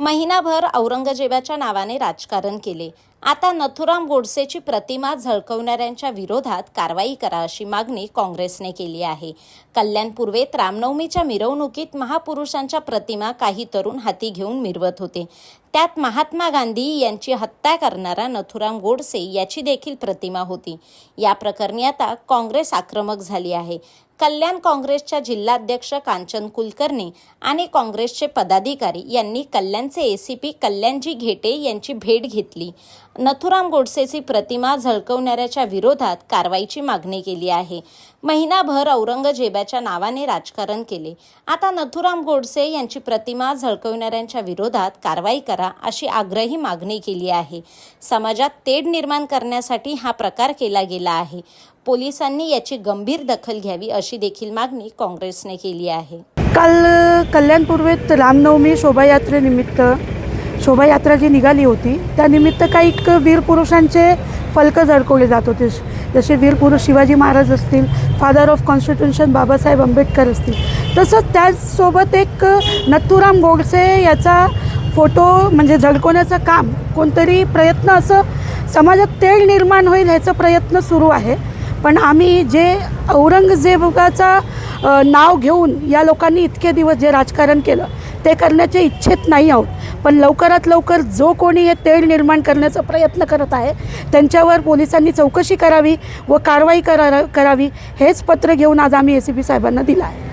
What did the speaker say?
महिनाभर औरंगजेबाच्या नावाने राजकारण केले. आता नथुराम गोडसेची प्रतिमा झळकवणाऱ्यांच्या विरोधात कारवाई करा अशी मागणी काँग्रेसने केली आहे. कल्याण पूर्वेत रामनवमीच्या मिरवणुकीत महापुरुषांच्या प्रतिमा काही तरुण हाती घेऊन मिरवत होते. त्यात महात्मा गांधी यांची हत्या करणारा नथुराम गोडसे याची देखील प्रतिमा होती. या प्रकरणी आता काँग्रेस आक्रमक झाली आहे. कल्याण काँग्रेसच्या जिल्हाध्यक्ष कांचन कुलकर्णी आणि काँग्रेसचे पदाधिकारी यांनी कल्याणचे एसीपी कल्याणजी घेटे यांची भेट घेतली. नथुराम गोडसेची प्रतिमा झळकवणाऱ्याच्या विरोधात कारवाईची मागणी केली आहे. महिनाभर औरंगजेबाच्या नावाने राजकारण केले. आता नथुराम गोडसे यांची प्रतिमा झळकवणाऱ्यांच्या विरोधात कारवाई करा अशी आग्रही मागणी केली आहे. समाजात तेढ निर्माण करण्यासाठी हा प्रकार केला गेला आहे. पोलिसांनी याची गंभीर दखल घ्यावी अशी देखील मागणी काँग्रेसने केली आहे. काल कल्याण पूर्वेत रामनवमी शोभायात्रेनिमित्त शोभायात्रा जी निघाली होती त्यानिमित्त काही वीर पुरुषांचे फलकं झळकवले जात होते. जसे वीर पुरुष शिवाजी महाराज असतील father of constitution Babasaheb Ambedkar असतील तसंच त्याचसोबत एक नथुराम गोडसे याचा फोटो म्हणजे झळकवण्याचं काम कोणतरी प्रयत्न असं समाजात तेढ निर्माण होईल ह्याचा प्रयत्न सुरू आहे. पण आम्ही जे औरंगजेबाचा नाव घेऊन या लोकांनी इतके दिवस जे राजकारण केलं ते करण्याचे इच्छित नाही आहोत. पण लवकरात लवकर जो कोणी हे तेढ निर्माण करण्याचा प्रयत्न करत आहे त्यांच्यावर पोलिसांनी चौकशी करावी व कारवाई करा करावी हेच पत्र घेऊन आज आम्ही ए सी पी साहेबांना दिलं आहे.